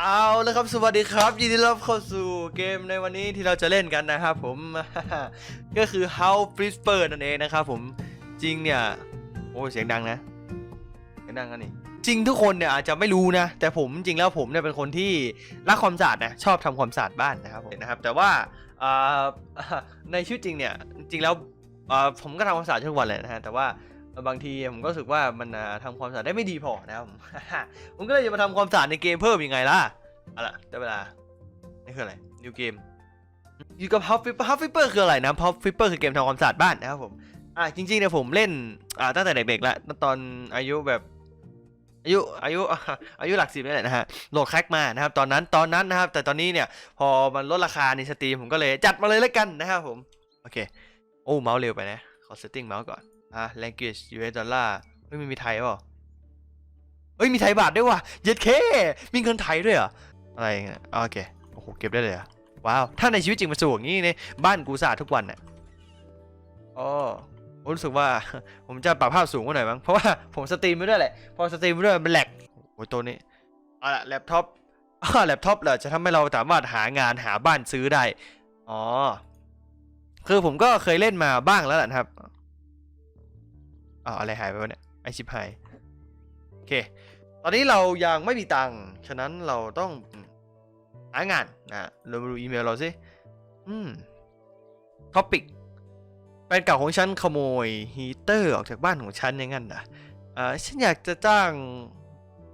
เอาแล้วครับ สวัสดีครับ ยินดีรับเข้าสู่เกมในวันนี้ที่เราจะเล่นกันนะครับผม ก็คือ How f r i s p e r นั่นเองนะครับผม จริงเนี่ย โอ้เสียงดังนะเสียงดังกันนี่ จริงทุกคนเนี่ยอาจจะไม่รู้นะ แต่ผมจริงแล้วผมเนี่ยเป็นคนที่รักความสะอาดนะ ชอบทำความสะอาดบ้านนะครับผมนะครับ แต่ว่าในชีวิตจริงเนี่ย จริงแล้วผมก็ทำความสะอาดทุกวันแหละนะฮะ แต่ว่า บางทีผมก็รู้สึกว่ามันอ่าทำความสะอาดได้ไม่ดีพอนะครับผมผมก็เลยจะมาทำความสะอาดในเกมเพิ่มยังไงล่ะเอาล่ะได้เวลานี่คืออะไร new game อยู่กับ Half Flipper Half Flipper คืออะไรนะ Half Flipper คือเกมทำความสะอาดบ้านนะครับผมอะจริงๆเนี่ยผมเล่นอ่าตั้งแต่เด็กๆแล้วตอนอายุแบบอายุอายุอายุหลักสิบนี่แหละนะฮะโหลดแคร็กมานะครับตอนนั้นตอนนั้นนะครับ แต่ตอนนี้เนี่ยพอมันลดราคาในสตรีมผมก็เลยจัดมาเลยแล้วกันนะครับผม โอเค โอ้เมาส์เร็วไปนะ ขอ setting เมาส์ก่อน่ะ language US dollar ไม่มีมีไทยเปล่าเอ้ยมีไทยบาทด้วยว่ะเย็ดเค มีเงินไทยด้วยเหรอ อะไรเงี้ยโอเคโอ้โหเก็บได้เลยเหรอว้าว ถ้าในชีวิตจริงมันสูงอย่างนี้เนี่ยบ้านกูสะอาดทุกวันน่ะอ๋อผมรู้สึกว่าผมจะปรับภาพสูงกว่าหน่อยมั้ง เพราะว่าผมสตรีมไปด้วยแหละ พอสตรีมไปด้วยมันแหลกโอ้ยตัวนี้เอาละแล็ปท็อปแล็ปท็อปเหรอจะทำให้เราสามารถหางานหาบ้านซื้อได้ อ๋อ คือผมก็เคยเล่นมาบ้างแล้วแหละครับ อ๋ออะไรหายไปวะเนี่ยไอชิปหายโอเค ตอนนี้เรายังไม่มีตังค์ฉะนั้นเราต้องหางานนะเรามาดูอีเมลเราสิอืมท็อปิกแฟนเก่าของฉันขโมยฮีเตอร์ออกจากบ้านของฉันอย่างนั้นนะอ่าฉันอยากจะจ้าง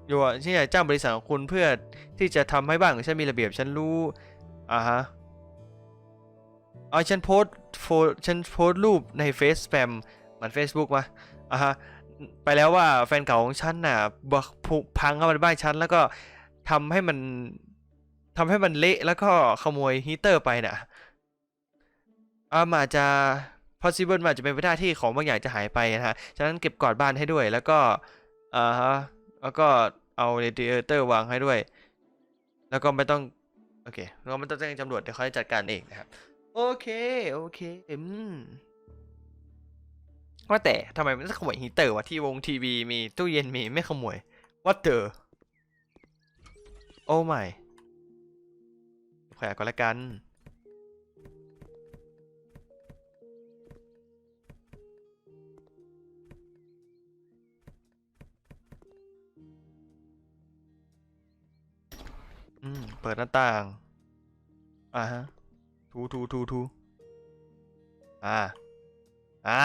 อยู่อะฉันอยากจ้างบริษัทของคุณเพื่อที่จะทำให้บ้านของฉันมีระเบียบฉันรู้อ่าฮะอ๋อฉันโพสโฟฉันโพสรูปในเฟซสแปมเหมือน Facebook มา อ่าฮะไปแล้วว่าแฟนเก่าของฉันน่ะบักพังเข้ามาในบ้านฉันแล้วก็ทำให้มันทำให้มันเละแล้วก็ขโมยฮีเตอร์ไปน่ะอ่ามันอาจจะ possible มาจจะเป็นไปได้ที่ของบางอย่างจะหายไปนะฮะ ฉะนั้นเก็บกอดบ้านให้ด้วย แล้วก็อ่าฮะแล้วก็เอาเรดิเอเตอร์วางให้ด้วย แล้วก็ไม่ต้อง โอเคเราไม่ต้องแจ้งตำรวจเดี๋ยวเขาจะจัดการเองนะครับ โอเค โอเค อืม ว่าแต่ทำไมมันขโมยฮีเตอร์วะที่วงทีวีมีตู้เย็นมีไม่ขโมย What the โอ้ไม่แขวก็แล้วกันอืม เปิดหน้าต่าง อ่าฮะ ทูทูทูทูอ่า อ่า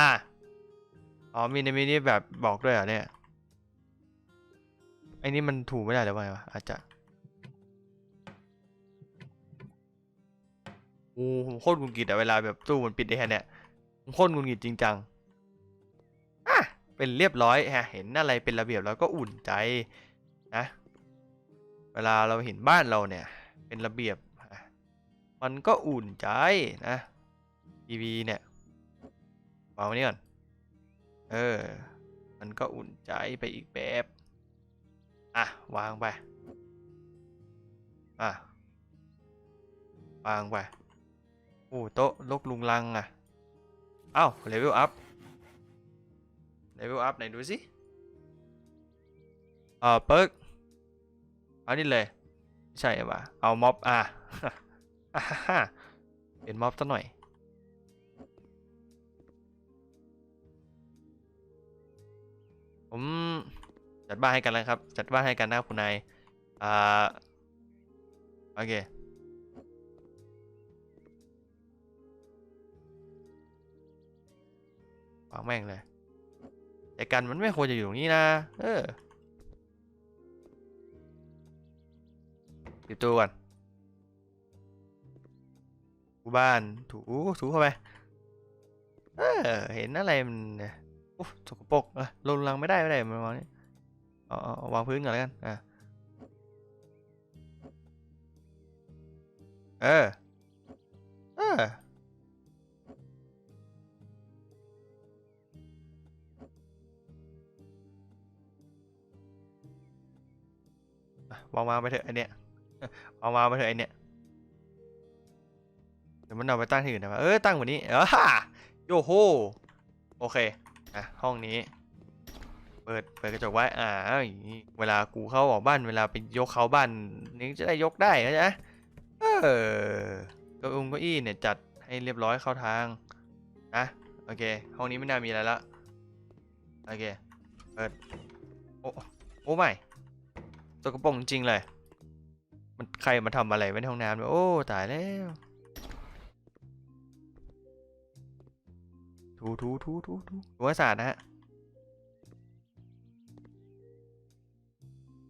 อ๋อมีในมินิแบบบอกด้วยเหรอเนี่ยไอ้นี่มันถูไม่ได้หรือว่าไงวะอาจจะโอ้ผมโคตรหงุดหงิดอะเวลาแบบตู้มันปิดได้แค่เนี้ยผมโคตรหงุดหงิดจริงจังอะเป็นเรียบร้อยฮะเห็นอะไรเป็นระเบียบแล้วก็อุ่นใจนะเวลาเราเห็นบ้านเราเนี่ยเป็นระเบียบมันก็อุ่นใจนะทีวีเนี่ยวางไว้นี่ก่อน เออ มันก็อุ่นใจไปอีกแบบ อะ วางไป อะ วางไปโอ้โต๊ะลกลุงลังอะเอ้าเลเวลอัพ เลเวลอัพไหนดูสิเออเปิร์กเอานี่เลย ใช่ป่ะ เอาม็อบ อะเป็นม็อบซะหน่อย ผมจัดบ้านให้กันแล้วครับ จัดบ้านให้กันนะครับคุณนายอ่าโอเควางแม่งเลยแต่กันมันไม่ควรจะอยู่ตรงนี้นะ เออปิดตัวก่อนถูบ้านถูถูเข้าไป เออ เห็นอะไรมันเนี่ย โอ้สกปรกเออลงลังไม่ได้ไม่ได้มันวางนี่เอาเอาวางพื้นก่อนแล้วกันอะเออเออวางวางไปเถอะไอเนี้ยวางวางไปเถอะไอเนี้ยเดี๋ยวมันเอาไปตั้งที่อื่นนะเออตั้งแบบนี้เออฮ่าโยโฮโอเค อะห้องนี้ เปิดเปิดกระจกไว้อ่าอย่างงี้เวลากูเข้าออกบ้านเวลาไปยกเขาบ้านนี่จะได้ยกได้เข้าใจไหมเออเก็อุ้งเก้าอี้เนี่ยจัดให้เรียบร้อยเข้าทางนะโอเค ห้องนี้ไม่น่ามีอะไรละโอเคเปิดโอ้โอ้ไม่สกปรกจริงเลย มันใครมาทำอะไรไว้ในห้องน้ำเนี่ยโอ้ตายแล้ว ถูถูถูถูถูถูให้สะอาดนะฮะ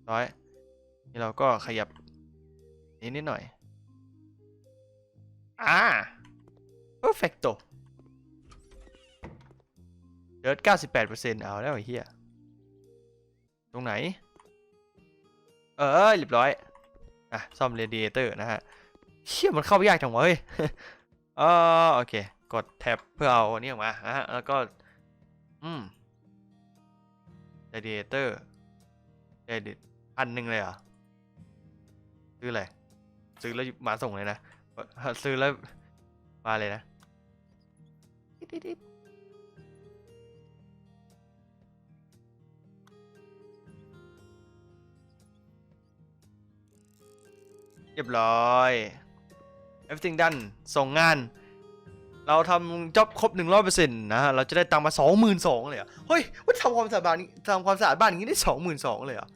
ร้อยนี่เราก็ขยับนิดนิดหน่อย อ่า perfecto เดิร์ด98%เอาแล้วไอ้เหี้ย ตรงไหน เออเรียบร้อย อะ ซ่อมเรดิเอเตอร์นะฮะเชี่ยมันเข้ายากจังวะเฮ้ยเออโอเค กดแท็บเพื่อเอาอันนี้ออกมานะฮะแล้วก็ อืมเดิเอเตอร์เรดิพันหนึ่งเลยเหรอ ซื้ออะไร ซื้อแล้วมาส่งเลยนะ ซื้อแล้วมาเลยนะเรียบร้อย everything done ส่งงาน เราทำจ็อบครบหนึ่งร้อยเปอร์เซ็นต์นะฮะเราจะได้ตังค์มาสองหมื่นสองเลยอะเฮ้ยว่าทำความสะอาดบ้านทำความสะอาดบ้านอย่างนี้ได้สองหมื่นสองเลยอะ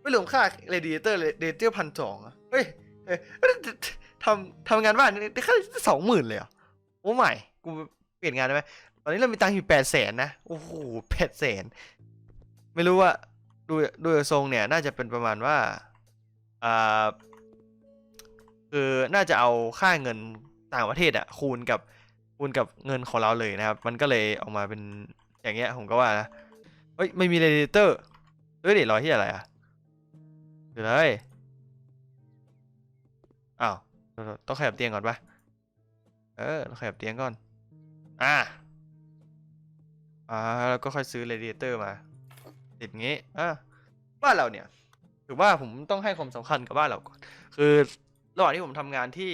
ไม่รวมค่าเรดิเอเตอร์เรดิเอเตอร์พันสองอะเฮ้ยเฮ้ยทำทำงานบ้านได้แค่สองหมื่นเลยเหรอโอ้ไม่กูเปลี่ยนงานได้ไหมตอนนี้เรามีตังค์อยู่แปดแสนนะโอ้โหแปดแสนไม่รู้ว่าดูดูทรงเนี่ยน่าจะเป็นประมาณว่าอ่าคือน่าจะเอาค่าเงินต่างประเทศอะคูณกับ คูณกับเงินของเราเลยนะครับ มันก็เลยออกมาเป็นอย่างเงี้ยผมก็ว่านะเฮ้ยไม่มีเรดิเตอร์เฮ้ยเดี๋ยวรอที่อะไรอะเดี๋ยวเลยอ้าวต้องขยับเตียงก่อนปะเออต้องขยับเตียงก่อน อ่าอ่าแล้วก็ค่อยซื้อเรดิเตอร์มา ติดงี้อ่าบ้านเราเนี่ยถือว่าผมต้องให้ความสำคัญกับบ้านเราก่อน คือระหว่างที่ผมทำงานที่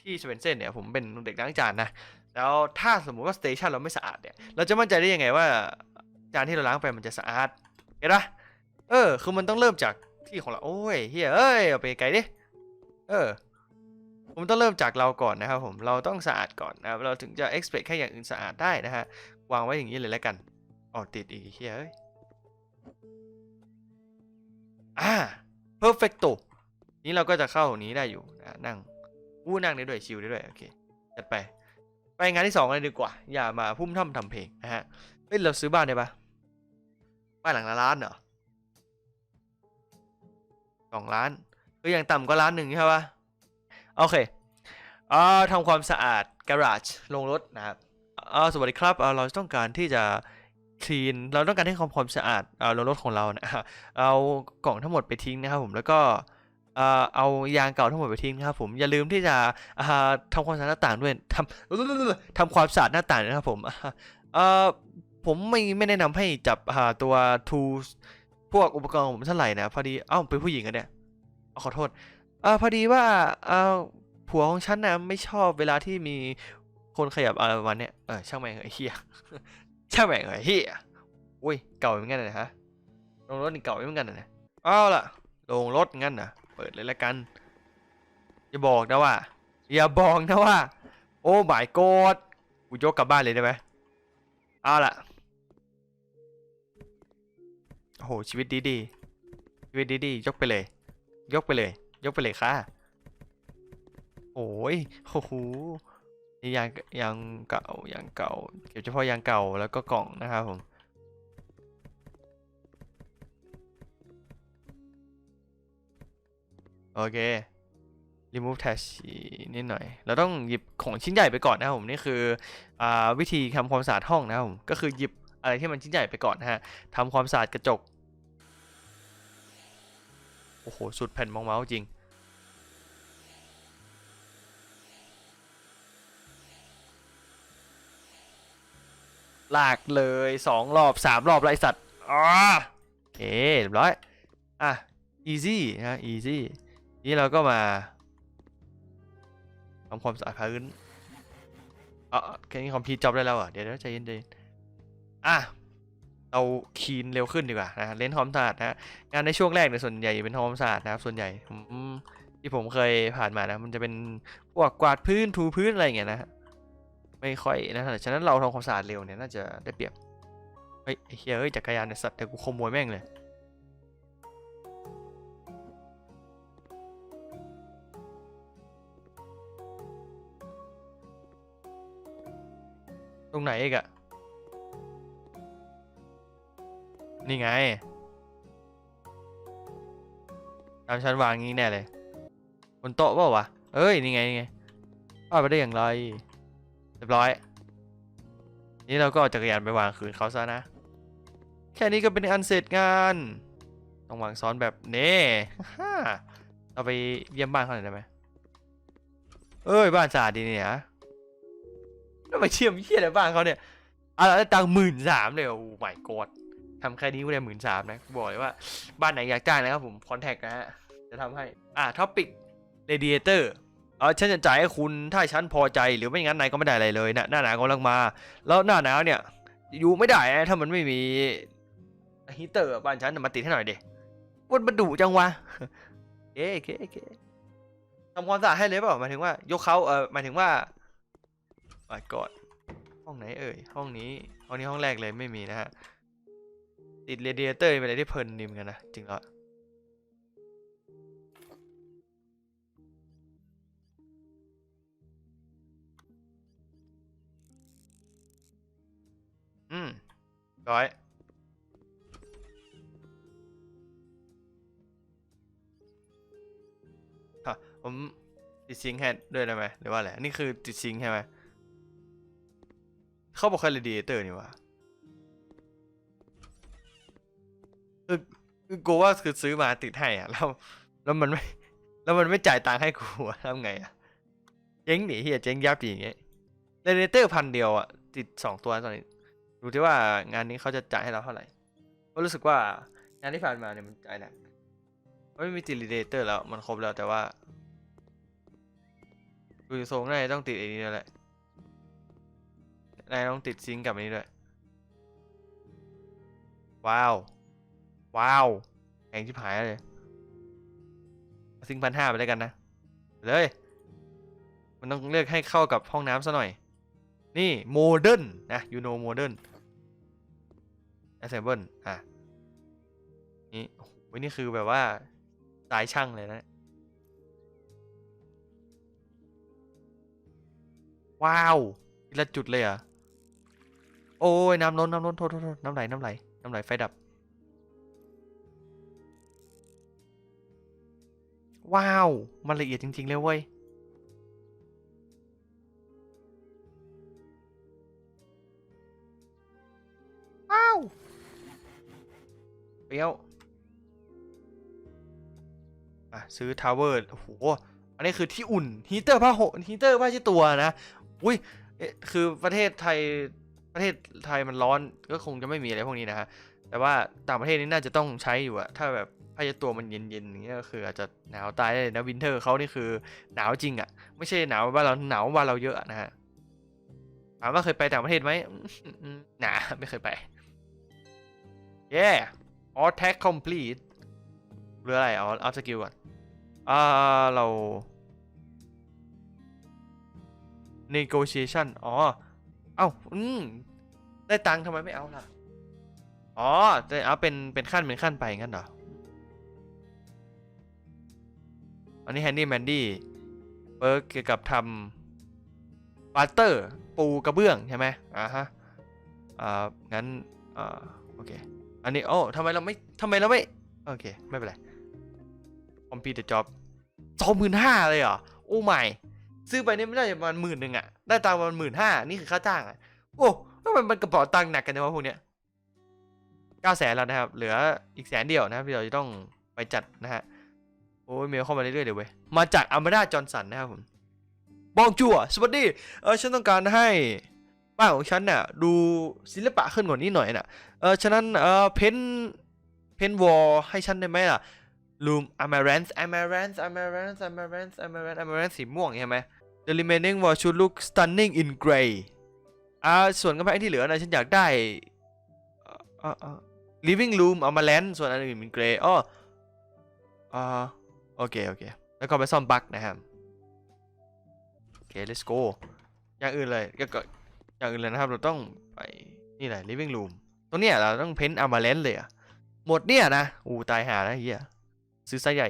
ที่สเวนเซนเนี่ยผมเป็นเด็กล้างจานนะ แล้วถ้าสมมุติว่าสเตชันเราไม่สะอาดเนี่ย เราจะมั่นใจได้ยังไงว่าจานที่เราล้างไปมันจะสะอาด เห็นปะเออ คือมันต้องเริ่มจากที่ของเรา โอ้ยเฮียเอ้ย เอาไปไกลดิ เออ ผมต้องเริ่มจากเราก่อนนะครับผม เราต้องสะอาดก่อนนะครับ เราถึงจะ expect แค่อย่างอื่นสะอาดได้นะฮะ วางไว้อย่างนี้เลยแล้วกันอ๋อติดอีกเฮียเอ้ยอ่า perfecto นี้เราก็จะเข้านี้ได้อยู่นะนั่งอู้นั่งได้ด้วยชิลได้ด้วย โอเค จัดไป งานที่สองเลยดีกว่า อย่ามาพุ่มท่ำทำเพลงนะฮะเฮ้ยเราซื้อบ้านได้ปะบ้านหลังละล้านเหรอสองล้านคืออย่างต่ำก็ล้านหนึ่งใช่ปะโอเคอ่าทำความสะอาดการาจลงรถนะครับอ่าสวัสดีครับอ่าเราต้องการที่จะคลีนเราต้องการให้ความความสะอาดอ่าลงรถของเรานะฮะเอากล่องทั้งหมดไปทิ้งนะครับผมแล้วก็ เอายางเก่าทั้งหมดไปทิ้งนะครับผมอย่าลืมที่จะอ่าทำความสะอาดหน้าต่างด้วยทำทำความสะอาดหน้าต่างนะครับผมผมไม่ไม่แนะนำให้จับตัว tools พวกอุปกรณ์ของผมเท่าไหร่นะพอดีเอ้าเป็นผู้หญิงอะเนี่ยขอโทษอพอดีว่าผัวของฉันนะไม่ชอบเวลาที่มีคนขยับอะไรประมาณเนี้ยเออช่างแม่งเหอะเฮียช่างแม่งเหอะเฮียอุ้ยเก่าเหมือนกันนะฮะลงรถนี่เก่าเหมือนกันนะเอาล่ะลงรถงั้นนะ เปิดเลยละกัน อย่าบอกนะว่า อย่าบอกนะว่า โอ้ my god กูยกกลับบ้านเลยได้ไหมเอาล่ะโอ้โหชีวิตดีดีชีวิตดีดียกไปเลย ยกไปเลย ยกไปเลยค่ะโอ้ยโอ้โหยางยางเก่ายางเก่า เก็บเฉพาะยางเก่าแล้วก็กล่องนะครับผม โอเค remove tash นิดหน่อย เราต้องหยิบของชิ้นใหญ่ไปก่อนนะครับผมนี่คืออวิธีทำความสะอาดห้องนะครับผมก็คือหยิบอะไรที่มันชิ้นใหญ่ไปก่อนนะฮะทำความสะอาดกระจกโอ้โห สุดแผ่นมองเมาส์จริง ลากเลยสองรอบสามรอบแล้วไรสัตว์อ๋อโอเคเรียบร้อย อะ easy นะ easy นี่เราก็มาทำความสะอาดพื้นเอ๋อแค่นี้คอมพิวจ็อบได้แล้วเหรอะเดี๋ยวเดี๋ยวใจเย็นๆอะเราคีนเร็วขึ้นดีกว่านะเล่นความสะอาดนะงานในช่วงแรกเนี่ยส่วนใหญ่เป็นทำความสะอาดนะครับส่วนใหญ่ผมที่ผมเคยผ่านมานะมันจะเป็นพวกกวาดพื้นถูพื้นอะไรเงี้ยนะไม่ค่อยนะฉะนั้นเราทำความสะอาดเร็วเนี่ยน่าจะได้เปรียบเฮ้ยเฮ้ยจักรยานเนี่ยสัตว์เดี๋ยวกูขโมยแม่งเลย ตรงไหนอีกอะนี่ไง ตามชั้นวางงี้แน่เลย บนโต๊ะเปล่าวะ เอ้ย นี่ไงนี่ไงพลาดไปได้อย่างไรเรียบร้อย นี่เราก็เอาจักรยานไปวางคืนเขาซะนะ แค่นี้ก็เป็นอันเสร็จงาน ต้องวางซ้อนแบบเน่ฮ่าเราไปเยี่ยมบ้านเขาหน่อยได้ไหมเอ้ย บ้านสะอาดดีเนี่ย แล้วมเชื่อมเฮียอะไรบ้างเขาเนี่ยอะแล้วตังหมื่นสามเลยโอ้ my god ทำแค่นี้ก็ได้หมื่นสามนะบอกเลยว่าบ้านไหนอยากจ้างนะครับผมคอนแทคนะฮะจะทำให้อะท็อปิกเรดิเอเตอร์เออฉันจะจ่ายให้คุณถ้าฉันพอใจหรือไม่งั้นนายก็ไม่ได้อะไรเลยนะหน้าหนาวกำลังมา แล้วหน้าหนาวเนี่ยอยู่ไม่ได้นะถ้ามันไม่มีฮีเตอร์บ้านฉันมาติดให้หน่อยดิวันมันดุจังวะเอ๊ะเอ๊ะเอ๊ะทำความสะอาดให้เลยเปล่าหมายถึงว่ายกเขาเออหมายถึงว่า my god ห้องไหนเอ่ย ห้องนี้ ห้องนี้ห้องแรกเลยไม่มีนะฮะ ติดเรดิเอเตอร์เป็นอะไรที่เพลินดีเหมือนกันนะ จริงแล้วอืมร้อยค่ะผมติดซิงค์ให้ด้วยได้ไหมหรือว่าอะไรนนี่คือติดซิงค์ใช่ไหม เขาบอกแค่เรดิเอเตอร์นี่ว่าคือคือกูว่าคือซื้อมาติดให้อะแล้วแล้วมันไม่แล้วมันไม่จ่ายตังค์ให้กูทำไงอะเจ๊งหนีเฮียเจ๊งยับดีอย่างเงี้ยเรดิเอเตอร์พันเดียวอะติดสองตัวตอนนี้ดูที่ว่างานนี้เขาจะจ่ายให้เราเท่าไหร่ก็รู้สึกว่างานที่ผ่านมาเนี่ยมันจ่ายหนักไม่มีติดเรดิเอเตอร์แล้วมันครบแล้วแต่ว่าดูทรงน่าจะต้องติดไอ้นี้ด้วแหละ นายต้องติดซิงกับอันนี้ด้วย ว้าว ว้าวแพงชิบหายเลย ซิงพันห้าไปแล้วกันนะ เลย มันต้องเลือกให้เข้ากับห้องน้ำซะหน่อย นี่โมเดิร์นนะยูโนโมเดิร์นแอสเซมเบิลอะ นี่โอ้โหนี่คือแบบว่าสายช่างเลยนะ ว้าวทีละจุดเลยอะ โอ้ยน้ำล้นน้ำล้นโทษโทษน้ำไหลน้ำไหลน้ำไหลไฟดับ ว้าว มันละเอียดจริง ๆ เลยเว้ยว้าวเปี้ยวอะซื้อทาวเวอร์โอ้โหอันนี้คือที่อุ่นฮีเตอร์ผ้าห่มฮีเตอร์ผ้าเช็ดตัวนะ อุ้ยคือประเทศไทย ประเทศไทยมันร้อนก็คงจะไม่มีอะไรพวกนี้นะฮะแต่ว่าต่างประเทศนี่น่าจะต้องใช้อยู่อะถ้าแบบผ้าเช็ดตัวมันเย็นๆอย่างเงี้ยก็คืออาจจะหนาวตายได้เลยนะวินเทอร์เขานี่คือหนาวจริงอะไม่ใช่หนาวบ้านเราหนาวบ้านเราเยอะนะฮะถามว่าเคยไปต่างประเทศไหมหนาไม่เคยไป yeah all tag complete หรืออะไรเอาเอาสกิลก่อนอ่าเรา negotiation อ๋อ เอ้าอืมได้ตังค์ทำไมไม่เอาล่ะ อ๋อแต่เอาเป็นเป็นขั้นเป็นขั้นไปงั้นเหรอ อันนี้แฮนดี้แมนดี้เปิร์กเกี่ยวกับทำบัตเตอร์ ปูกระเบื้องใช่ไหมอ่าฮะ อ่า งั้น อ่า โอเค อันนี้ โอ้ทำไมเราไม่ทำไมเราไม่ โอเค ไม่เป็นไร complete the job สองหมื่นห้าเลยเหรอ โอ้ไม่ ซื้อไปนี่ไม่ได้ประมาณหมื่นหนึ่งอะได้ตังค์ประมาณหมื่นห้านี่คือค่าจ้างอะโอ้แล้วมันมันกระเป๋าตังค์หนักกันจังวะพวกเนี้ยเก้าแสนแล้วนะครับ เหลืออีกแสนเดียวนะครับที่เราจะต้องไปจัดนะฮะโอ้ยเมลเข้ามาเรื่อยๆเดี๋ยวเว้ยมาจากอ m ม d a จอห์นสันนะครับผมบองจัวสวัสดีเออฉันต้องการให้บ้านของฉันเนี่ยดูศิลปะขึ้นกว่านี้หน่อยน่ะเออฉะนั้นเออเพ้นเพ้นวอลให้ฉันได้ไหมล่ะ Room Amaranth Amaranth Amaranth Amaranth Amaranth Amaranth สีม่วงใช่ไหม The remaining wall should look stunning in gray อ่าส่วนกำแพงที่เหลือนะฉันอยากได้ living room เอามาแลนส่วนอันอื่นเป็นเกรย์อ้ออ่าโอเค โอเค แล้วก็ไปซ่อมบั๊กนะครับ โอเค let's go อย่างอื่นเลยก็อย่างอื่นเลยนะครับ เราต้องไปนี่แหละ living room ตรงเนี้ยเราต้องเพ้นอามาแลนเลยอะหมดเนี่ยนะ อู้ตายหาแล้วเฮีย ซื้อไซส์ใหญ่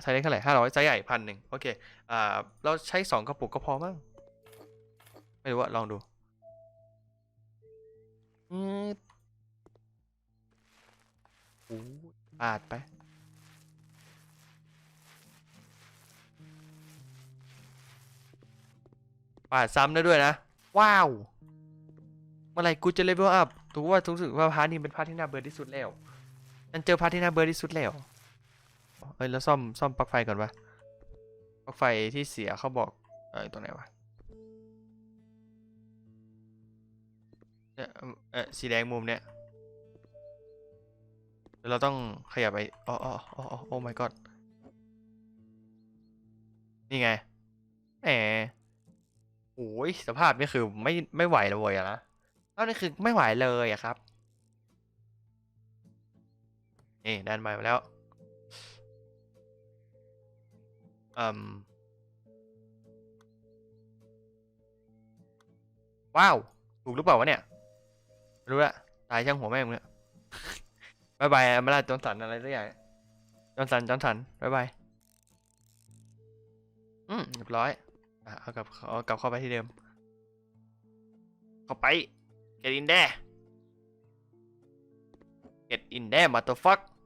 ไซส์เล็กเท่าไหร่ห้าร้อยไซส์ใหญ่พันหนึ่งโอเคอ่าเราใช้สองกระปุกก็พอมั้งไม่รู้ว่าลองดูอืมโอ้ปาดไปปาดซ้ำได้ด้วยนะ ว้าว เมื่อไหร่กูจะเลเวลอัพถูกว่ารู้สึกว่าพาร์ทนี้เป็นพาร์ทที่น่าเบื่อที่สุดแล้วฉันเจอพาร์ทที่น่าเบื่อที่สุดแล้ว เอ้ยแล้วซ่อมซ่อมปลั๊กไฟก่อนวะปลั๊กไฟที่เสียเขาบอกเอ้ยตรงไหนวะเนี่ยเออสีแดงมุมเนี้ยเดี๋ยวเราต้องขยับไปอ๋ออ๋ออ๋อโอ้ my god นี่ไงแหมโอ้ยสภาพนี่คือไม่ไม่ไหวเลยอะนะเอานี่คือไม่ไหวเลยอะครับ นี่ด้านใหม่มาแล้ว ว้าว ถูกหรือเปล่าวะเนี่ยไม่รู้ละตายช่างหัวแม่งเนี่ยบายบายอมาลาจอนสันอะไรสักอย่างจอนสันจอนสันบายบายอืมเรียบร้อยอะเอากลับเอากลับเข้าไปที่เดิม เข้าไป get in there get in there motherfuck โอ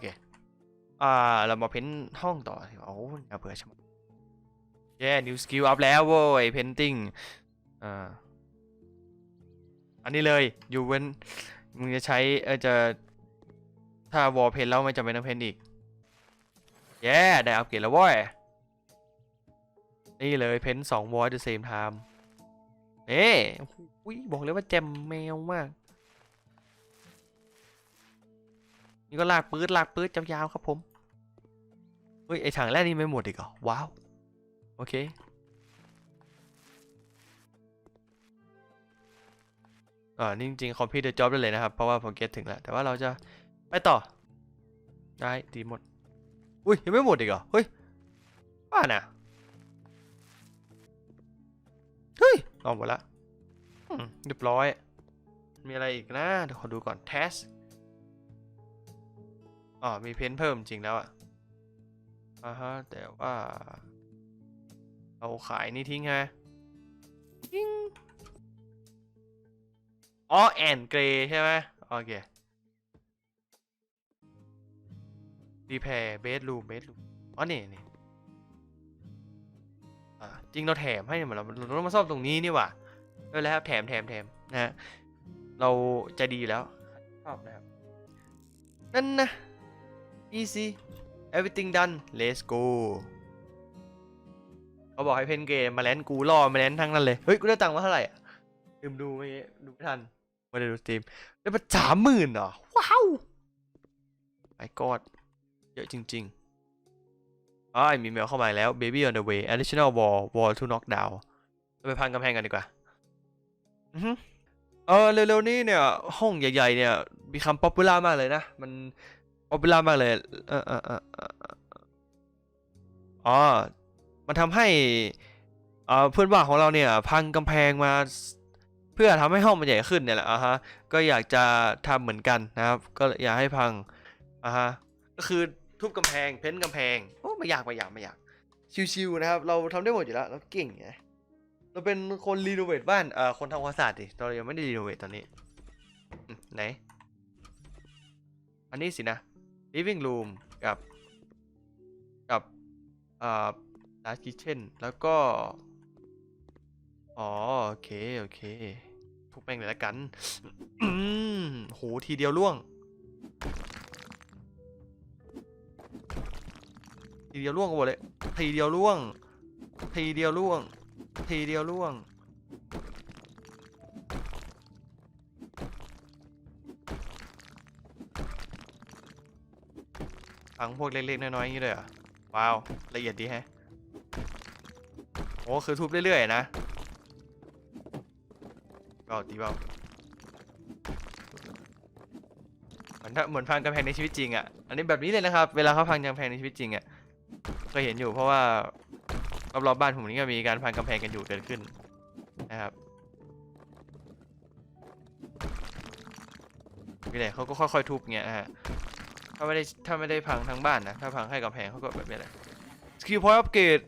เค อ่า เรามาเพ้นห้องต่อโอ้ยน่าเบื่อชะมัดแย่ new skill up แล้วโว้ย painting อ่า อันนี้เลยอยู่เว้นมึงจะใช้เออจะถ้าวอลเพนแล้วไม่จำเป็นต้องเพนอีก แย่ได้อัปเกรดแล้วเว้ย นี่เลยเพ้นสองวอล at the same time เอ๊ะอุ้ยบอกเลยว่าแจมแมวมาก นี่ก็ลากปื๊ดลากปื๊ดยาวๆครับผม เฮ้ย ไอถังแรกนี่ไม่หมดอีกเหรอ ว้าว โอเค อ่า นี่จริงๆ complete the job ได้เลยนะครับ เพราะว่าผมเก็ตถึงแล้ว แต่ว่าเราจะไปต่อ ได้ดีหมด อุ้ย ยังไม่หมดอีกเหรอ เฮ้ยบ้าน่ะ เฮ้ยเอาหมดละเรียบร้อย มีอะไรอีกนะ เดี๋ยวขอดูก่อน test อ๋อมีเพ้นท์เพิ่มจริงแล้วอะอ่าฮะแต่ว่าเราขายนี่ทิ้งฮะทิ้งอ๋อแอนเกรใช่ไหมโอเครีแพร์เบดรูมเบดรูมอ๋อนี่นี่อ่าจริงเราแถมให้เหมือนเราเราต้องมาซ่อมตรงนี้นี่ว่าเออแล้วครับแถมแถมแถมนะฮะเราจะดีแล้วชอบนะครับนั่นนะ easy everything done let's go เขาบอกให้เพนเกมมาแลนกูรอมาแลนทั้งนั้นเลย เฮ้ย กูได้ตังค์มาเท่าไหร่อะลืมดูเมื่อกี้ดูไม่ทันไม่ได้ดูสตรีมได้มาสามหมื่นเหรอ ว้าวไอ้กอดเยอะจริงๆอ๋อมีเมลเข้ามาอีกแล้ว baby on the way additional wall wall to knock down เราไปพังกำแพงกันดีกว่าอือฮึเออเร็วๆนี้เนี่ย ห้องใหญ่ ๆ เนี่ยมีคำป๊อปปูล่ามากเลยนะ มัน ป๊อปปูล่ามากเลยเออเออเอออ๋อ มันทำให้เอ่อเพื่อนบ้านของเราเนี่ย พังกำแพงมาเพื่อทำให้ห้องมันใหญ่ขึ้นเนี่ยแหละอะฮะ ก็อยากจะทำเหมือนกันนะครับ ก็อยากให้พังอะฮะ ก็คือทุบกำแพง เพ้นกำแพง โอ้ไม่อยากไม่อยากไม่อยาก ชิวๆนะครับ เราทำได้หมดอยู่แล้ว เราเก่งไงเราเป็นคนรีโนเวทบ้านเอ่อคนทำความสะอาดดิเรายังไม่ได้รีโนเวทตอนนี้ไหน อันนี้สินะ living room กับกับเอ่อ large kitchen แล้วก็ อ๋อ โอเค โอเคทุบแม่งเลยละกันอืมโหทีเดียวล่วง ทีเดียวล่วงกันหมดเลย ทีเดียวล่วง ทีเดียวล่วง ทีเดียวล่วง พังพวกเล็กๆ น้อยๆอย่างนี้เลยเหรอว้าวละเอียดดีแฮะโอ้คือทุบเรื่อยๆนะเบาตีเบาเหมือนถ้าเหมือนพังกำแพงในชีวิตจริงอะอันนี้แบบนี้เลยนะครับ เวลาเขาพังกำแพงในชีวิตจริงอะเคยเห็นอยู่เพราะว่ารอบๆบ้านผมนี่ก็มีการพังกำแพงกันอยู่เกิดขึ้นนะครับนี่แหละเขาก็ค่อยๆทุบเงี้ยนะฮะาไม่ได้ถ้าไม่ได้พังทั้งบ้านนะถ้าพังแค่กำแพงเขาก็แบบนี้แหละสกิลพอยต์อัปเกรด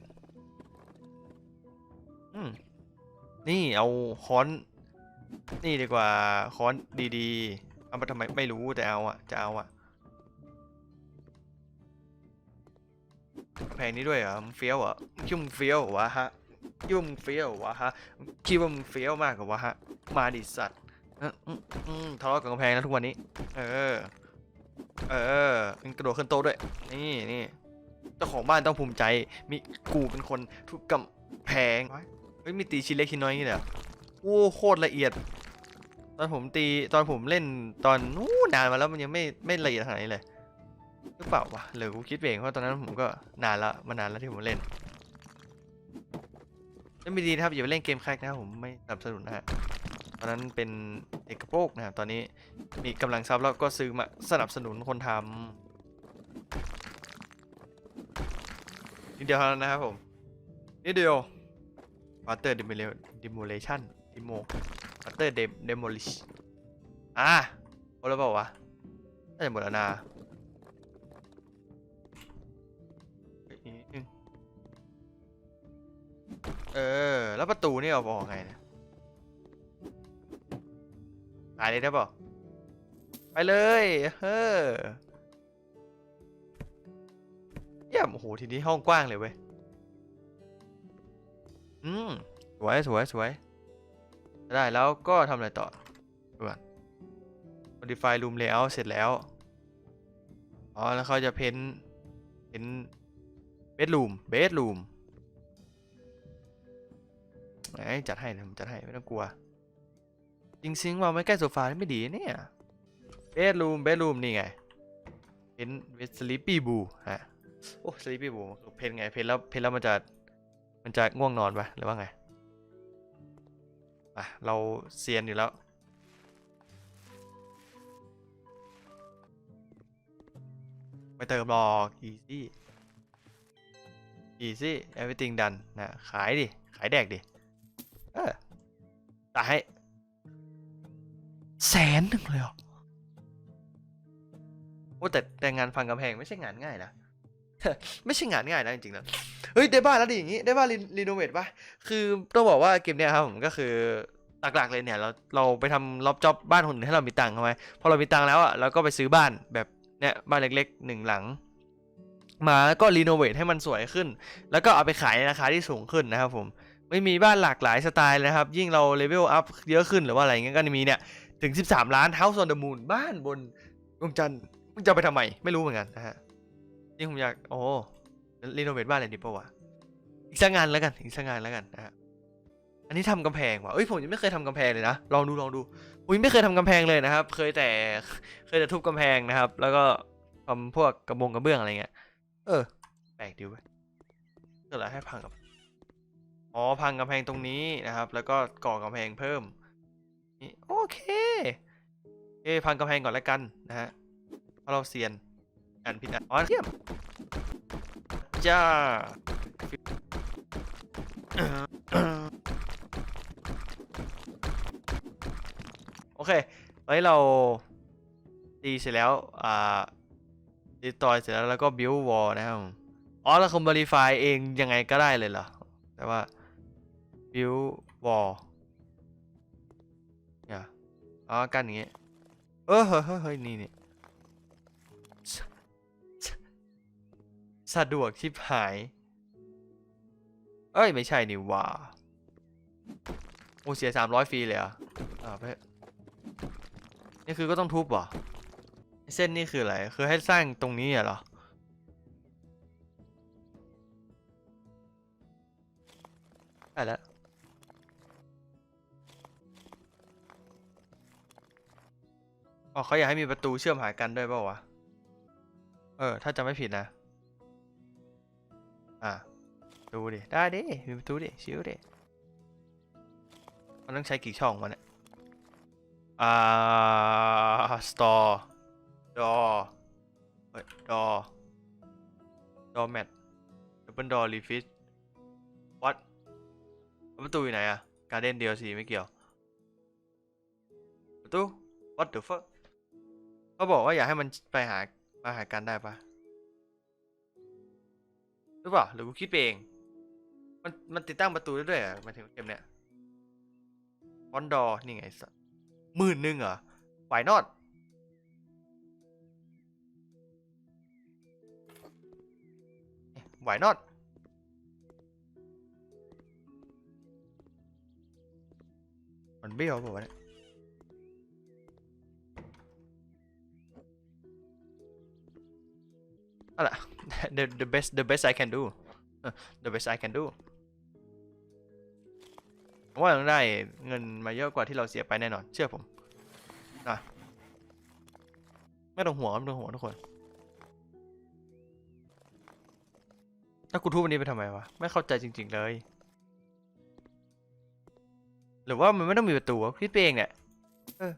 อืมนี่เอาค้อน นี่ดีกว่าค้อนดีๆ เอามาทำไมไม่รู้แต่เอาอะจะเอาอะแพงนี้ด้วยเหรอมึงเฟี้ยวเหรอมึงคิดว่มึงเฟี้ยววะฮะคิดว่มึงเฟี้ยววะฮะคิดว่ามึงเฟี้ยวมากเหรอวะฮะมาดิสัตว์ทะเลาะกับกำแพงแล้วทุกวันนี้ เออ เออมันกระโดดขึ้นโต๊ะด้วย นี่นี่เจ้าของบ้านต้องภูมิใจ มีกูเป็นคนทุบกำแพงเฮ้ยมีตีชิ้นเล็กชิ้นน้อยอย่างนี้เลยเหรอโอ้โคตรละเอียด ตอนผมตีตอนผมเล่นตอนนู้นานมาแล้วมันยังไม่ไม่ละเอียดขนาดนี้เลยหรือเปล่าวะหรือกูคิดเองเพราะตอนนั้นผมก็นานละมานานแล้วที่ผมเล่นไม่ดีนะครับอย่าไปเล่นเกมแคกนะครับผมไม่สนับสนุนนะฮะ ตอนนั้นเป็นเอกโปกนะครับตอนนี้มีกำลังทรัพย์แล้วก็ซื้อมาสนับสนุนคนทำนิดเดียวเท่านั้นนะครับผมนิดเดียว water demolition demo water dem- demolish อะหมดแล้วเปล่าวะน่าจะหมดแล้วนะเฮ้ยอีกนิดนึงเออ แล้วประตูนี่เอาออกไงเนี่ย ตายเลยได้เปล่าไปเลยเฮ้อเยี่ยมโอ้โหทีนี้ห้องกว้างเลยเว้ยอืมสวยสวยสวยได้แล้วก็ทำอะไรต่อดูก่อน modify room layout เสร็จแล้ว อ๋อ แล้วเขาจะเพ้นเพ้น bedroom bedroom ไหนจัดให้นะผมจัดให้ ไม่ต้องกลัว จริงซิงวางไว้ใกล้โซฟานี่ไม่ดีเนี่ยเบดรูมเบดรูมนี่ไงเพนเวสลีปี้บูฮะโอ้สลีปี้บูเพนไงเพนแล้วเพนแล้วมันจะมันจะง่วงนอนปะหรือว่าไงอะเราเซียนอยู่แล้วไม่เติมหรอก easy easy everything done นะขายดิ ขายแดกดิ เออตายให้ แสนหนึ่งเลยเหรอโอ้แต่แต่งานพังกำแพงไม่ใช่งานง่ายนะ ไม่ใช่งานง่ายนะจริงๆนะเฮ้ยได้บ้านแล้วดิอย่างงี้ได้บ้านรีโนเวทปะคือต้องบอกว่าเกมเนี้ยครับผมก็คือหลักๆเลยเนี่ยเราเราไปทำล็อบจ็อบบ้านคนอื่นให้เรามีตังค์ใช่ไหมพอเรามีตังค์แล้วอะเราก็ไปซื้อบ้านแบบเนี้ยบ้านเล็กๆหนึ่งหลัง มาแล้วก็รีโนเวทให้มันสวยขึ้น แล้วก็เอาไปขายในราคาที่สูงขึ้นนะครับผมไม่มีบ้านหลากหลายสไตล์นะครับ ยิ่งเราเลเวลอัพเยอะขึ้นหรือว่าอะไรเงี้ยก็จะมีเนี่ย ถึง 13 ล้าน House on the Moon บ้านบนดวงจันทร์มึงจะไปทำไม ไม่รู้เหมือนกันนะฮะจริงผมอยาก โอ้รีโนเวทบ้านอะไรดีปะวะ อีกสักงานแล้วกัน อีกสักงานแล้วกันนะฮะ อันนี้ทำกำแพงว่ะเอ้ยผมยังไม่เคยทำกำแพงเลยนะ ลองดูลองดูผมยังไม่เคยทำกำแพงเลยนะครับ เคยแต่ เคยแต่ทุบกำแพงนะครับ แล้วก็ทำพวกกระบงกระเบื้องอะไรเงี้ย เออ แปลกดีเว้ยเกิดอะไรให้พังกับอ๋อพังกำแพงตรงนี้นะครับ แล้วก็ก่อกำแพงเพิ่ม โอเคเอ้พังกำแพงก่อนแล้วกันนะฮะเพราะเราเซียนอ่านผิดอะอ๋อเยี่ยมจ้าโอเคตอนนี้เราตีเสร็จแล้ว อ่าดีตอยเสร็จแล้วแล้วก็บิววอลนะครับผมอ๋อแล้วคอมบริฟายเองยังไงก็ได้เลยเหรอ แต่ว่าบิววอลเนี่ย อ๋อกันอย่างเงี้ยเออเฮ้ยเฮ้ยเฮ้ยนี่นี่สสะดวกชิบหาย เอ้ย ไม่ใช่นี่ว่าโอ้เสียสามร้อยฟรีเลยอะอ่าเถอะนี่คือก็ต้องทุบเหรอเส้นนี่คืออะไร คือให้สร้างตรงนี้เหรอ ได้แล้ว อ๋อเขาอยากให้มีประตูเชื่อมหากันด้วยเปล่าวะ เออ ถ้าจำไม่ผิดนะ อะ ดูดิ ได้ดิ มีประตูดิ ชิวดิ มันต้องใช้กี่ช่องวะเนี่ย อ่า store door เฮ้ย door door mat open door refit what ประตูอยู่ไหนอะ garden DLC ไม่เกี่ยวประตู what the fuck เขาบอกว่าอยากให้มันไปหามาหากันได้ปะหรือเปล่าหรือกูคิดเอง มันมันติดตั้งประตูได้ด้วยอะมาถึงเกมเนี้ยฟอนดอนี่ไงสัหมื่นหนึ่งเหรอไหวนอดไหวนอดมันเบี้ยวเปล่าวะเนี่ย อะไร the the best the best I can do the best I can do ว่าต้องได้เงินมาเยอะกว่าที่เราเสียไปแน่นอน เชื่อผมนะไม่ต้องห่วงไม่ต้องห่วงทุกคน ถ้ากูทุบวันนี้ไปทำไมวะ ไม่เข้าใจจริง ๆเลย หรือว่ามันไม่ต้องมีประตูคิดไปเองเนี่ยเออ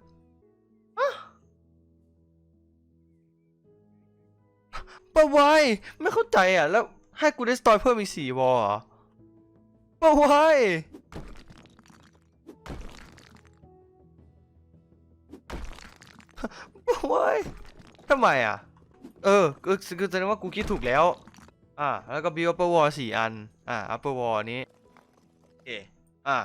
ปะไวายไม่เข้าใจอะ แล้วให้กูได้สตอยเพิ่มอีกสี่วอลเหรอปะไวายปะไวายทำไมอะ เออคือแสดงว่ากูคิดถูกแล้ว อ่า แล้วก็บิวอัปเปอร์วอลสี่อัน อ่าอัปเปอร์วอลนี้โอเคอ่า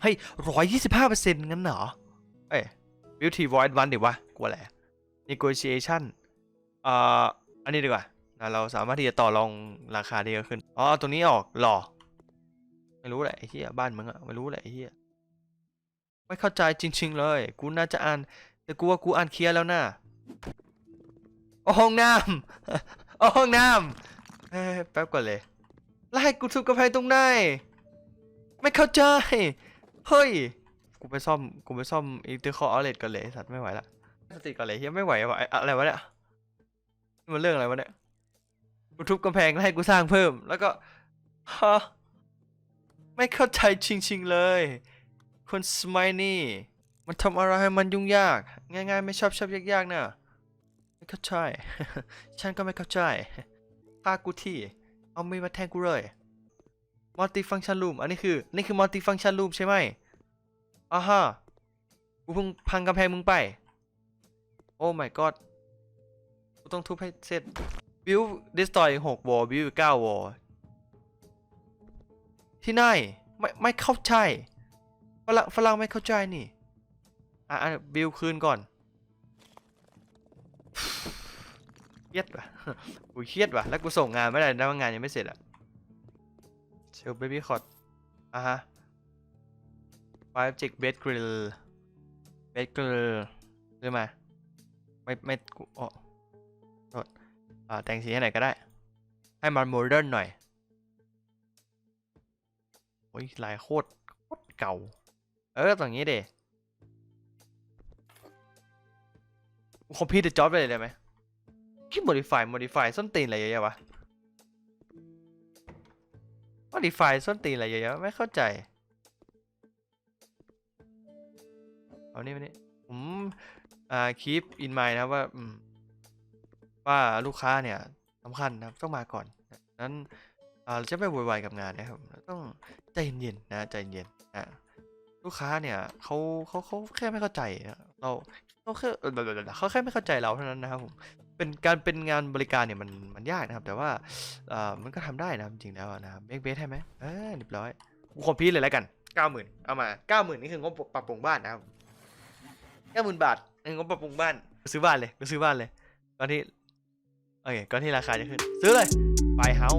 เฮ้ร้อยยี่สิบห้าเปอร์เซ็นต์งั้นเหรอ เอ้ย beauty void วันดิวะกลัวแหละ negotiation อ่าอันนี้ดีกว่าเราสามารถที่จะต่อรองราคาได้เยอะขึ้น อ๋อตัวนี้ออกหรอไม่รู้แหละไอ้เหี้ยบ้านมึงอะไม่รู้แหละไอ้เหี้ยไม่เข้าใจจริง ๆ เลย กูน่าจะอ่าน แต่กูว่ากูอ่านเคลียร์แล้วนะโอ้ห้องน้ำโอ้ห้องน้ำแป๊บก่อนเลยแล้วให้กูทุบกระแพงตรงไหนไม่เข้าใจ เฮ้ย กูไปซ่อม กูไปซ่อมอินเตอร์คอร์อเลตกันเลยสัตว์ไม่ไหวละ สติก่อนเลยเฮียไม่ไหววะอะไรวะเนี่ยมันเรื่องอะไรวะเนี่ยกูทุบกำแพงแล้วให้กูสร้างเพิ่ม แล้วก็ฮะไม่เข้าใจจริงๆเลย คนสมัยนี่มันทำอะไรให้มันยุ่งยาก ง่ายๆ ไม่ชอบชอบยากๆนะไม่เข้าใจ ฉันก็ไม่เข้าใจฆ่ากูที่ เอามีดมาแทงกูเลย multi-function room อันนี้คือ นี่คือ multi-function room ใช่ไหมอ่าฮะกูเพิ่งพังกำแพงมึงไป โอ้ my god กูต้องทุบให้เสร็จ build destroy 6 wall build 9 wall ที่ไหนไม่ไม่เข้าใจฝรั่งฝรั่งไม่เข้าใจนี่ อะอะ build คืนก่อนเครียดว่ะกูเครียดว่ะ แล้วกูส่งงานไม่ได้นะว่างานยังไม่เสร็จอะเชลเบบี้คอร์ดอะฮะ five chick bed grill bed grill ซื้อมา ไม่ไม่กูอ๋อโทษอ่าแต่งสีให้ไหนอยก็ได้ ให้มันโมเดิร์นหน่อย โอ้ยลายโคตรโคตรเก่า เออตรงนี้เดคอมพิวเตอร์จ็อบไปเลยได้ไหมคิด modify modify ส้นตีนอะไรเยอะๆวะ modify ส้นตีนอะไรเยอะๆไม่เข้าใจ เอานี่มานี่ผม อ่า keep in mind นะครับว่าว่าลูกค้าเนี่ยสำคัญนะครับต้องมาก่อนนั้นเราจะไม่โวยวายกับงานนะครับ ต้องใจเย็นๆนะใจเย็นนะลูกค้าเนี่ยเขาเขาเขาแค่ไม่เข้าใจนะเราเขาแค่เขาแค่ไม่เข้าใจเราเท่านั้นนะครับผมเป็นการเป็นงานบริการเนี่ยมันมันยากนะครับ แต่ว่าอ่ามันก็ทำได้นะจริงแล้วนะครับเบสเบสให้ไหมเออเรียบร้อยกูคอมพิวเลยแล้วกันเก้าหมื่นเอามาเก้าหมื่นนี่คืองบปรับปรุงบ้านนะครับเก้าหมื่นบาท งินงบปรับปรุงบ้านไปซื้อบ้านเลยไปซื้อบ้านเลยก่อนที่โอเคก่อนที่ราคาจะขึ้น ซื้อเลยไปเฮา